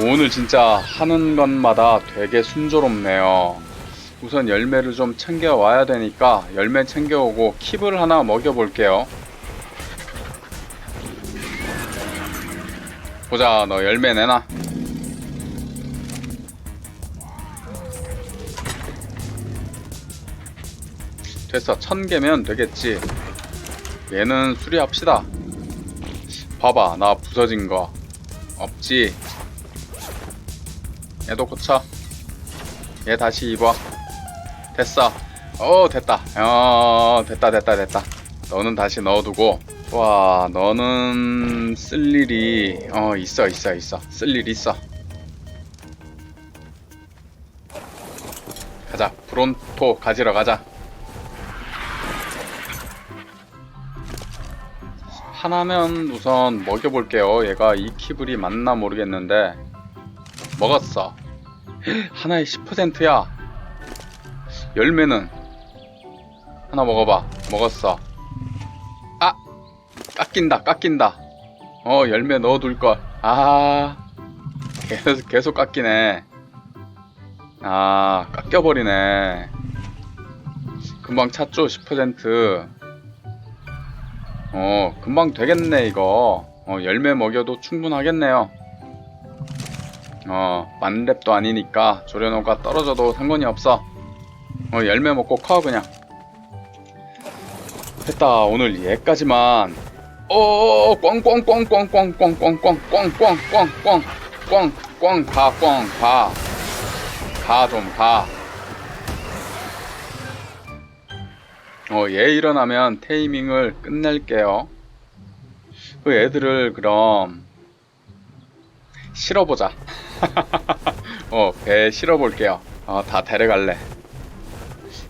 오늘 진짜 하는 것마다 되게 순조롭네요. 우선 열매를 좀 챙겨와야 되니까 열매 챙겨오고 킵을 하나 먹여볼게요. 보자, 너 열매 내놔. 됐어, 천 개면 되겠지. 얘는 수리합시다. 봐봐, 나 부서진 거. 없지. 얘도 고쳐. 얘 다시 입어. 됐어. 어, 됐다. 어, 됐다, 됐다, 됐다. 너는 다시 넣어두고. 와, 너는 쓸 일이, 어, 있어, 있어, 있어. 쓸 일 있어. 가자. 브론토 가지러 가자. 하나면 우선 먹여볼게요. 얘가 이 키블이 맞나 모르겠는데. 먹었어. 하나에 10%야. 열매는 하나 먹어봐. 먹었어. 아, 깎인다, 깎인다. 어, 열매 넣어둘 걸. 아, 계속 계속 깎이네. 아, 깎여버리네. 금방 찼죠, 10%. 어, 금방 되겠네, 이거. 어, 열매 먹여도 충분하겠네요. 어, 만렙도 아니니까 조련호가 떨어져도 상관이 없어. 어, 열매 먹고 커, 그냥. 됐다, 오늘 얘까지만. 어, 꽝꽝꽝꽝꽝꽝꽝꽝꽝꽝꽝꽝꽝 가, 꽝, 가. 가, 좀 가. 어, 얘 일어나면 테이밍을 끝낼게요. 그 애들을 그럼 실어보자. 어, 배에 실어볼게요. 어, 다 데려갈래.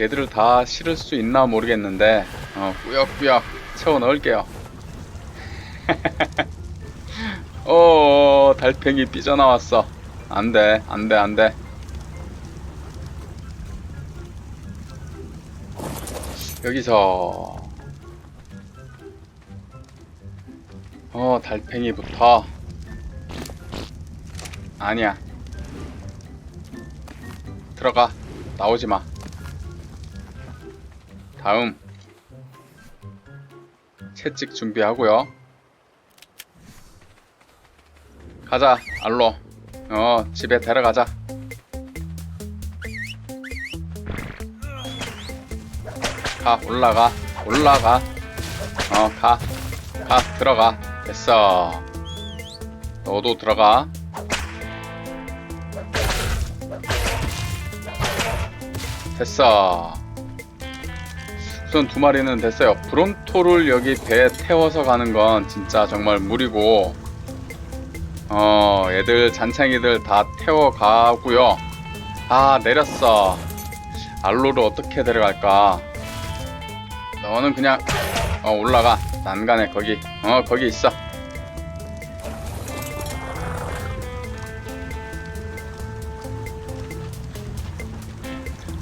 얘들을 다 실을 수 있나 모르겠는데, 어, 꾸역꾸역 채워 넣을게요. 어, 달팽이 삐져나왔어. 안 돼, 안 돼, 안 돼. 여기서 어 달팽이부터 아니야. 들어가. 나오지 마. 다음. 채찍 준비하고요. 가자 알로. 어 집에 데려가자. 가 올라가. 올라가. 어 가. 가 들어가. 됐어. 너도 들어가 됐어. 우선 두 마리는 됐어요. 브론토를 여기 배에 태워서 가는 건 진짜 정말 무리고 어 얘들 잔챙이들 다 태워 가고요. 아 내렸어. 알로를 어떻게 데려갈까? 너는 그냥 어 올라가. 난간에 거기. 어 거기 있어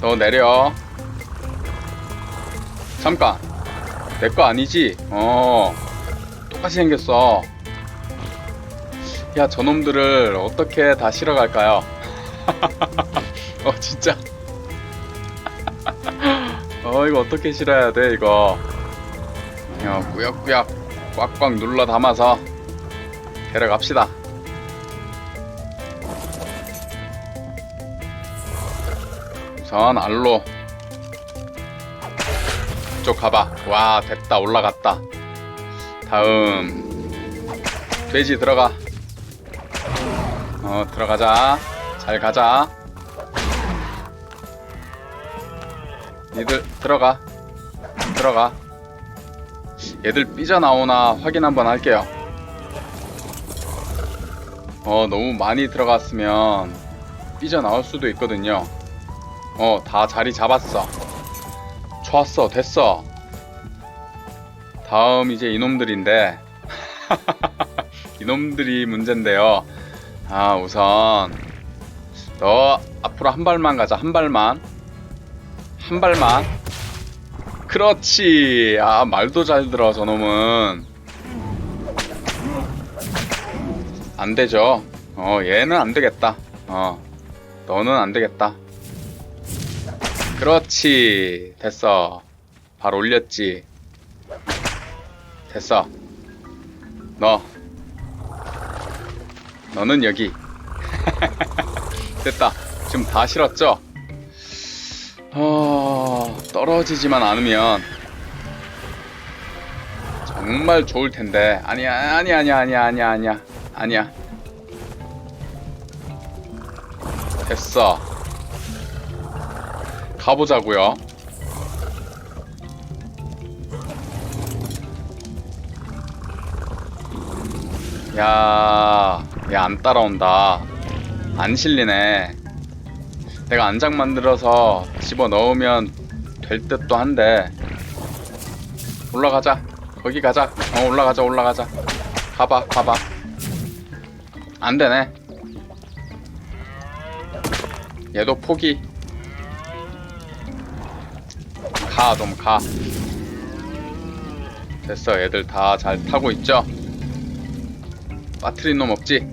너 내려. 잠깐. 내 거 아니지? 어. 똑같이 생겼어. 야 저놈들을 어떻게 다 실어갈까요? 어 진짜. 어 이거 어떻게 실어야 돼 이거? 어, 꾸역꾸역 꽉꽉 눌러 담아서 데려갑시다 우선 알로. 이쪽 가봐. 와 됐다. 올라갔다. 다음. 돼지 들어가. 어 들어가자. 잘 가자. 니들 들어가. 들어가. 얘들 삐져나오나 확인 한번 할게요. 어 너무 많이 들어갔으면 삐져나올 수도 있거든요 어 다 자리 잡았어 좋았어 됐어 다음 이제 이놈들인데 이놈들이 문제인데요 아 우선 너 앞으로 한 발만 가자 한 발만 한 발만. 그렇지. 아, 말도 잘 들어, 저놈은. 안 되죠. 어, 얘는 안 되겠다. 어, 너는 안 되겠다. 그렇지. 됐어. 발 올렸지. 됐어. 너. 너는 여기. 됐다. 지금 다 실었죠? 어, 떨어지지만 않으면 정말 좋을 텐데. 아니야, 아니야, 아니야, 아니야, 아니야, 아니야, 아니야. 됐어. 가보자고요. 야, 얘 안 따라온다. 안 실리네. 내가 안장 만들어서 집어 넣으면 될 듯도 한데. 올라가자. 거기 가자. 어, 올라가자, 올라가자. 가봐, 가봐. 안 되네. 얘도 포기. 가, 좀 가. 됐어, 애들 다 잘 타고 있죠? 빠트린 놈 없지?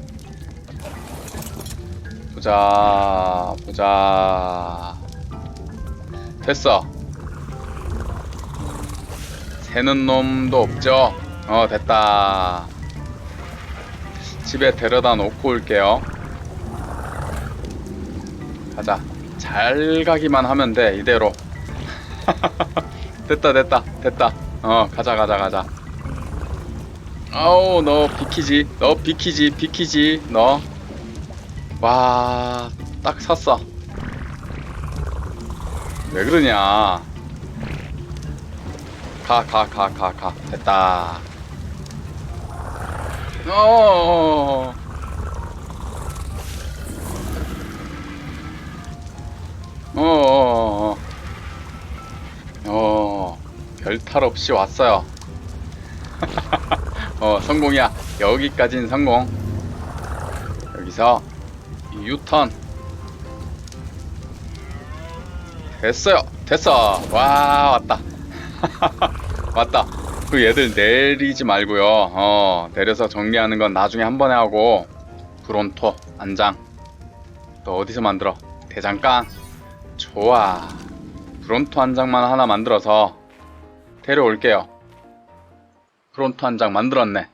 보자, 보자. 됐어. 새는 놈도 없죠? 어, 됐다. 집에 데려다 놓고 올게요. 가자. 잘 가기만 하면 돼, 이대로. 됐다, 됐다, 됐다. 어, 가자, 가자, 가자. 아우, 너 비키지. 너 비키지, 비키지, 너. 와, 딱 샀어. 왜 그러냐. 가, 가, 가, 가, 가. 됐다. 어. 어, 어, 어, 어, 별 탈 없이 왔어요. 어, 성공이야. 여기까진 성공. 여기서 이 유턴. 됐어요. 됐어. 와, 왔다. 왔다. 그 얘들 내리지 말고요. 어, 내려서 정리하는 건 나중에 한 번에 하고 브론토 안장. 너 어디서 만들어? 대장간. 좋아. 브론토 한 장만 하나 만들어서 데려올게요. 브론토 한장 만들었네.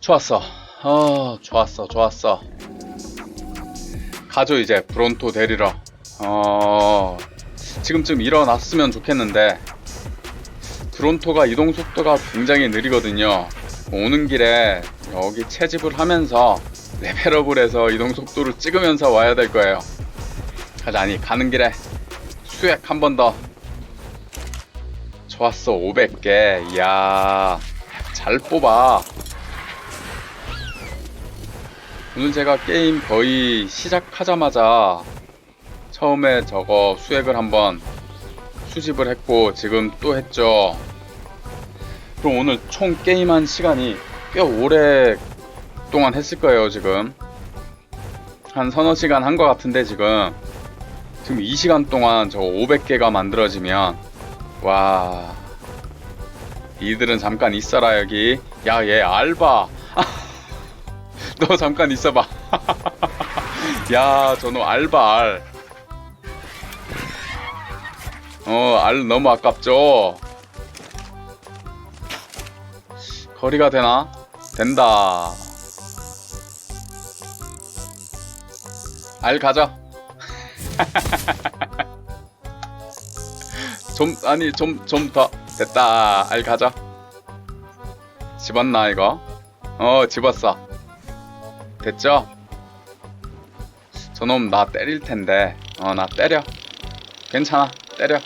좋았어. 어, 좋았어, 좋았어. 가죠, 이제. 브론토 데리러. 어, 지금쯤 일어났으면 좋겠는데, 브론토가 이동 속도가 굉장히 느리거든요. 오는 길에 여기 채집을 하면서 레벨업을 해서 이동 속도를 찍으면서 와야 될 거예요. 가자, 아니, 가는 길에 수액 한 번 더. 좋았어, 500개. 이야, 잘 뽑아. 오늘 제가 게임 거의 시작하자마자 처음에 저거 수액을 한번 수집을 했고 지금 또 했죠. 그럼 오늘 총 게임한 시간이 꽤 오래 동안 했을 거예요, 지금. 한 서너 시간 한 것 같은데 지금 지금 이 시간 동안 저거 500개가 만들어지면 와 이들은 잠깐 있어라 여기 야 얘 알바 너 잠깐 있어봐 야 저놈 알바 알 어, 알 너무 아깝죠? 거리가 되나? 된다. 알 가져. 좀, 아니, 좀, 좀 더. 됐다. 알 가져. 집었나, 이거? 어, 집었어. 됐죠? 저놈 나 때릴 텐데. 어, 나 때려. 괜찮아. 때려.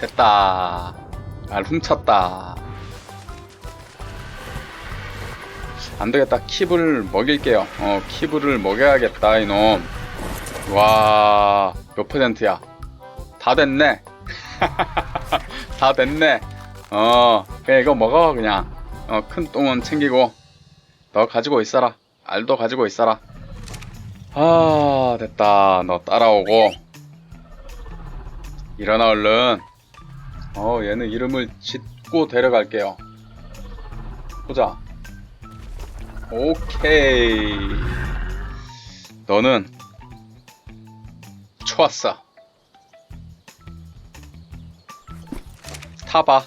됐다. 알 훔쳤다. 안 되겠다. 킵을 먹일게요. 어, 킵을 먹여야겠다, 이놈. 와, 몇 퍼센트야? 다 됐네. 다 됐네. 어, 그냥 이거 먹어, 그냥. 어, 큰 똥은 챙기고. 너 가지고 있어라. 알도 가지고 있어라. 아, 됐다. 너 따라오고. 일어나, 얼른. 어, 얘는 이름을 짓고 데려갈게요. 보자. 오케이. 너는 좋았어. 타봐.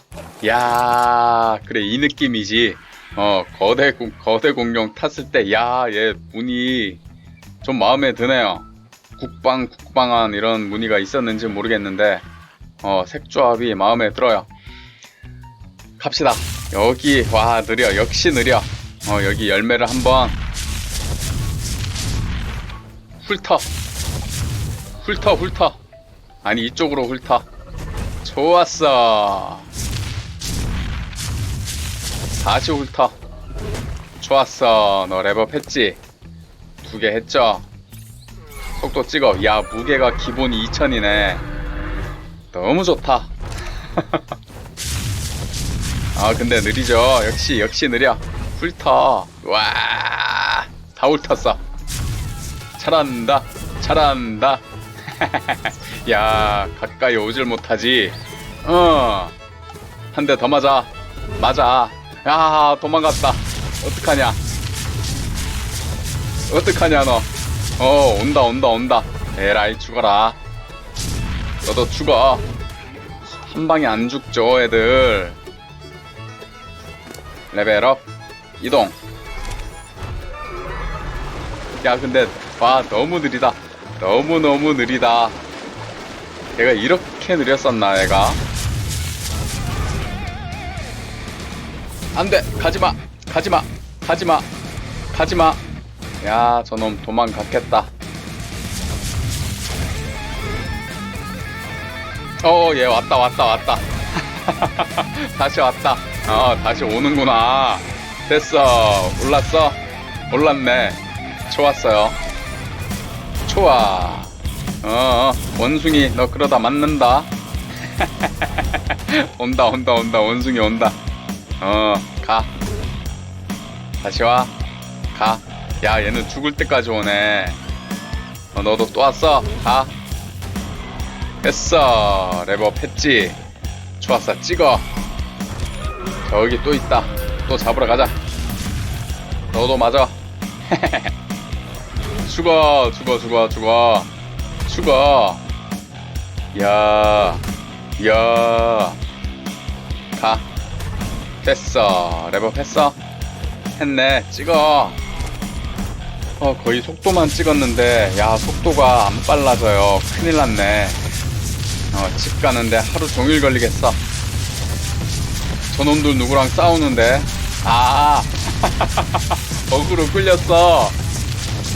야, 그래 이 느낌이지. 어, 거대 공- 거대 공룡 탔을 때, 야, 얘 무늬 좀 마음에 드네요. 국방 국방한 이런 무늬가 있었는지 모르겠는데, 어, 색조합이 마음에 들어요. 갑시다. 여기 와 느려 역시 느려 어 여기 열매를 한번 훑어 훑어 훑어. 아니 이쪽으로 훑어. 좋았어. 다시 훑어. 좋았어. 너 랩업 했지? 두 개 했죠? 속도 찍어. 야 무게가 기본이 2000이네. 너무 좋다. 아 근데 느리죠? 역시 역시 느려. 훑어. 와다 훑었어. 잘한다. 잘한다 야 가까이 오질 못하지. 어한 대 더 맞아. 맞아. 야 도망갔다. 어떡하냐? 어떡하냐 너어 온다 온다 온다. 에라이 죽어라. 너도 죽어. 한 방에 안 죽죠 애들. 레벨업. 이동. 야 근데 와 너무 느리다 너무너무 느리다 내가 이렇게 느렸었나 내가 안돼 가지마 가지마 가지마 가지마 야 저놈 도망갔겠다 어얘 왔다 왔다 왔다 다시 왔다. 어, 다시 오는구나. 됐어. 올랐어? 올랐네. 좋았어요. 좋아. 어, 어, 원숭이, 너 그러다 맞는다. 온다, 온다, 온다. 원숭이 온다. 어, 가. 다시 와. 가. 야, 얘는 죽을 때까지 오네. 어, 너도 또 왔어? 가. 됐어. 랩업 했지? 좋았어 찍어 저기 또 있다 또 잡으러 가자 너도 맞아 죽어 죽어 죽어 죽어. 죽어. 야야가. 됐어. 랩업 했어? 했네. 찍어. 어 거의 속도만 찍었는데 야 속도가 안 빨라져요. 큰일 났네. 어, 집 가는데 하루 종일 걸리겠어. 저놈들 누구랑 싸우는데? 아, 어그로 끌렸어.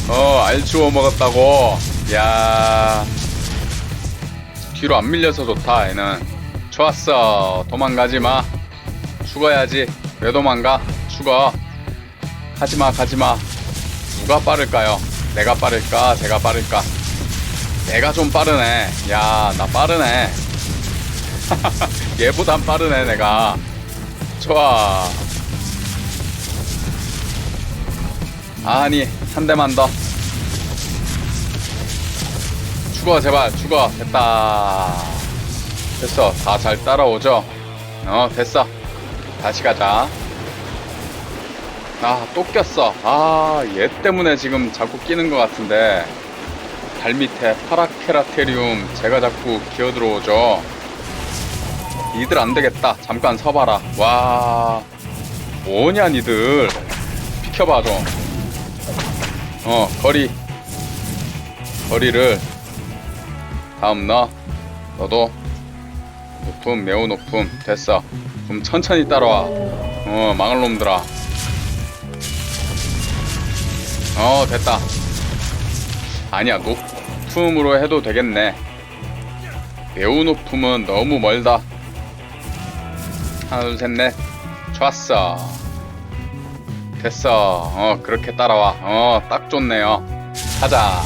어, 알추워 먹었다고. 야, 뒤로 안 밀려서 좋다, 얘는. 좋았어. 도망가지 마. 죽어야지. 왜 도망가? 죽어. 가지마, 가지마. 누가 빠를까요? 내가 빠를까? 제가 빠를까? 내가 좀 빠르네. 야, 나 빠르네. 얘보단 빠르네, 내가. 좋아. 아니, 한 대만 더. 죽어, 제발, 죽어. 됐다. 됐어. 다 잘 따라오죠? 어, 됐어. 다시 가자. 아, 또 꼈어. 아, 얘 때문에 지금 자꾸 끼는 것 같은데. 발 밑에 파라케라테리움 제가 자꾸 기어 들어오죠. 니들 안 되겠다. 잠깐 서봐라. 와, 뭐냐 니들. 비켜봐 좀. 어, 거리. 거리를. 다음 너. 너도. 높음, 매우 높음. 됐어. 좀 천천히 따라와. 어, 망할 놈들아. 어, 됐다. 아니야, 높음으로 해도 되겠네. 매우 높음은 너무 멀다. 하나, 둘, 셋, 넷. 좋았어. 됐어. 어, 그렇게 따라와. 어, 딱 좋네요. 가자.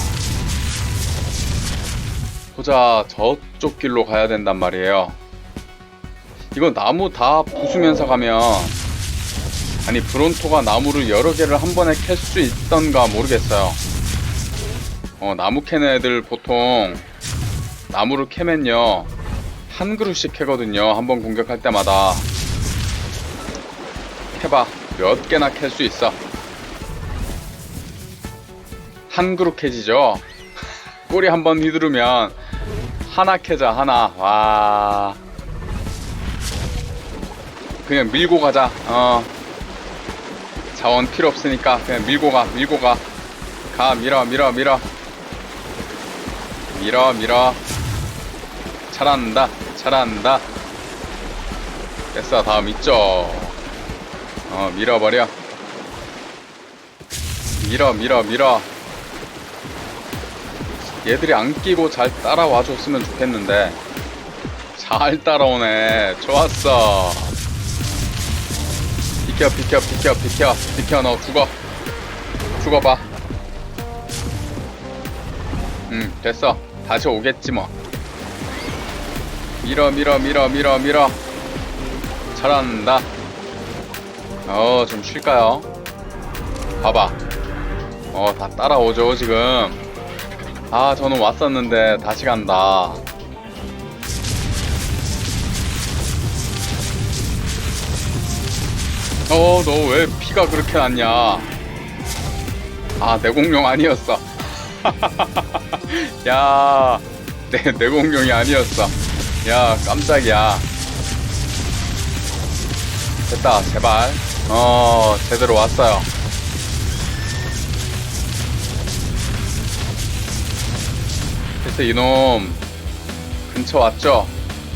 보자, 저쪽 길로 가야 된단 말이에요. 이거 나무 다 부수면서 가면, 아니, 브론토가 나무를 여러 개를 한 번에 캘 수 있던가 모르겠어요. 어, 나무 캐는 애들 보통 나무를 캐면요 한 그루씩 캐거든요 한 번 공격할 때마다 캐봐 몇 개나 캘 수 있어 한 그룹 캐지죠. 꼬리 한 번 휘두르면 하나 캐자 하나. 와. 그냥 밀고 가자. 어. 자원 필요 없으니까 그냥 밀고 가. 밀고 가. 가 밀어 밀어 밀어. 밀어 밀어. 잘한다. 잘한다. 됐어. 다음 있죠. 어 밀어버려. 밀어 밀어 밀어. 얘들이 안 끼고 잘 따라와 줬으면 좋겠는데. 잘 따라오네. 좋았어. 비켜 비켜 비켜 비켜. 비켜 너 죽어. 죽어봐. 응 됐어. 다시 오겠지 뭐. 밀어 밀어 밀어 밀어 밀어. 잘한다 어 좀 쉴까요 봐봐 어, 다 따라오죠, 지금. 아, 저는 왔었는데, 다시 간다. 어, 너 왜 피가 그렇게 났냐? 아, 내 공룡 아니었어. 야, 내, 내 공룡이 아니었어. 야, 깜짝이야. 됐다, 제발. 어, 제대로 왔어요. 됐어 이놈. 근처 왔죠?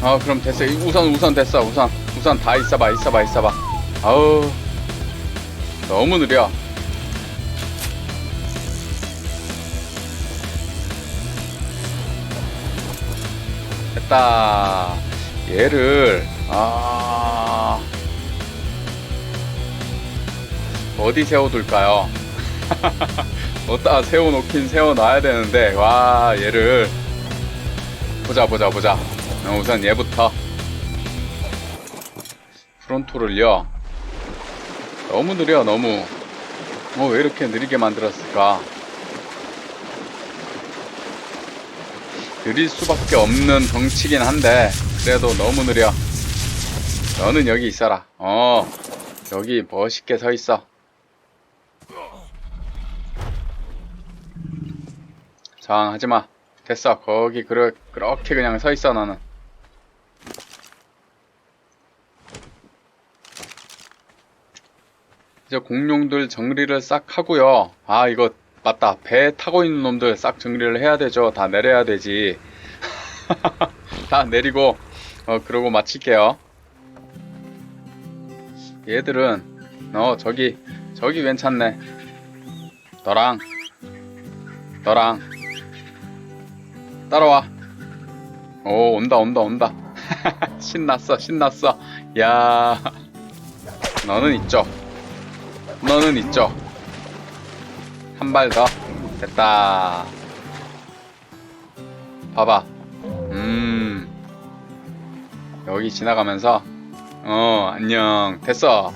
아 그럼 됐어. 이 우선 우선 됐어 우선. 우선 다 있어봐 있어봐 있어봐. 아우. 너무 느려. 됐다. 얘를 아 어디 세워둘까요? 어디다 세워놓긴 세워놔야 되는데 와 얘를. 보자 보자 보자. 어, 우선 얘부터. 프론토를요. 너무 느려 너무. 어, 왜 이렇게 느리게 만들었을까? 느릴 수밖에 없는 덩치긴 한데 그래도 너무 느려. 너는 여기 있어라. 어 여기 멋있게 서 있어 저항하지마. 됐어. 거기 그러, 그렇게 그냥 서 있어 너는. 이제 공룡들 정리를 싹 하고요. 아 이거 맞다. 배 타고 있는 놈들 싹 정리를 해야 되죠. 다 내려야 되지. 다 내리고 어 그러고 마칠게요. 얘들은 어 저기 저기 괜찮네. 너랑 너랑 따라와. 오, 온다, 온다, 온다. 신났어, 신났어. 야, 너는 있죠. 너는 있죠. 한 발 더. 됐다. 봐봐. 음. 여기 지나가면서, 어, 안녕. 됐어.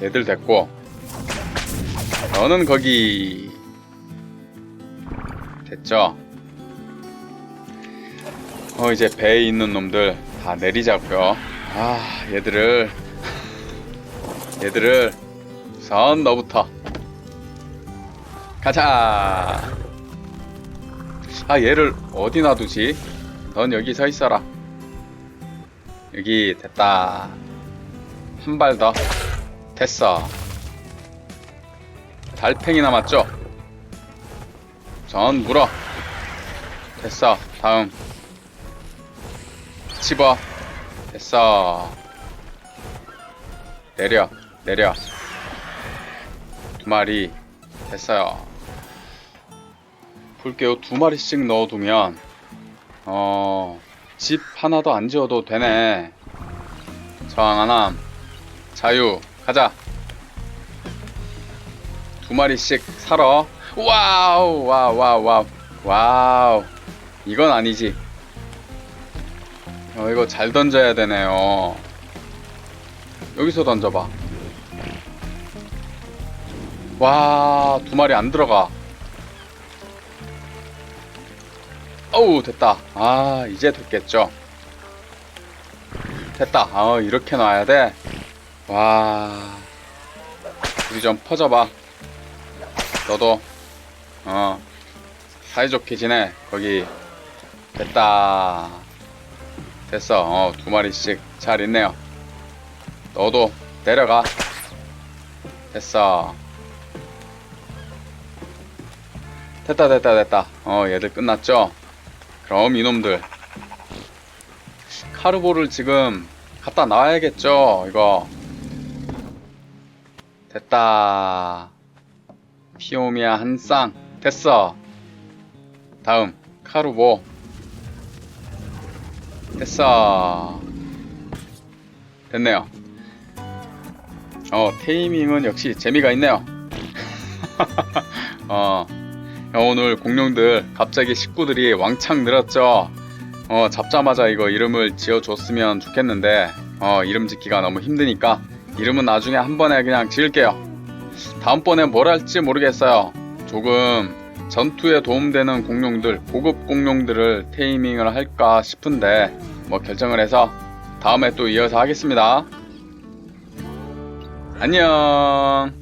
얘들 됐고. 너는 거기. 됐죠? 어 이제 배에 있는 놈들 다 내리자고요. 아 얘들을. 얘들을. 우선 너부터. 가자. 아 얘를 어디 놔두지? 넌 여기 서 있어라. 여기 됐다. 한 발 더. 됐어. 달팽이 남았죠? 전 물어. 됐어. 다음 집어. 됐어. 내려 내려. 두 마리. 됐어요. 볼게요 두 마리씩 넣어두면 어 집 하나 더 안 지어도 되네. 저항 하나 자유 가자. 두 마리씩 살아. 와우 와우 와우 와우. 와우. 이건 아니지 어, 이거 잘 던져야 되네요. 여기서 던져봐. 와, 두 마리 안 들어가. 어우, 됐다. 아, 이제 됐겠죠. 됐다. 어, 이렇게 놔야 돼. 와. 우리 좀 퍼져봐. 너도. 어. 사이좋게 지내 거기 됐다 됐어. 어, 두 마리씩 잘 있네요. 너도 내려가. 됐어. 됐다 됐다 됐다. 어 얘들 끝났죠? 그럼 이놈들. 카르보를 지금 갖다 놔야겠죠 이거? 됐다. 피오미아 한 쌍. 됐어. 다음 카르보 됐어. 됐네요. 어 테이밍은 역시 재미가 있네요. 어 오늘 공룡들 갑자기 식구들이 왕창 늘었죠. 어 잡자마자 이거 이름을 지어줬으면 좋겠는데 어 이름 짓기가 너무 힘드니까 이름은 나중에 한 번에 그냥 지을게요. 다음번에 뭘 할지 모르겠어요. 조금 전투에 도움되는 공룡들 고급 공룡들을 테이밍을 할까 싶은데 뭐 결정을 해서 다음에 또 이어서 하겠습니다. 안녕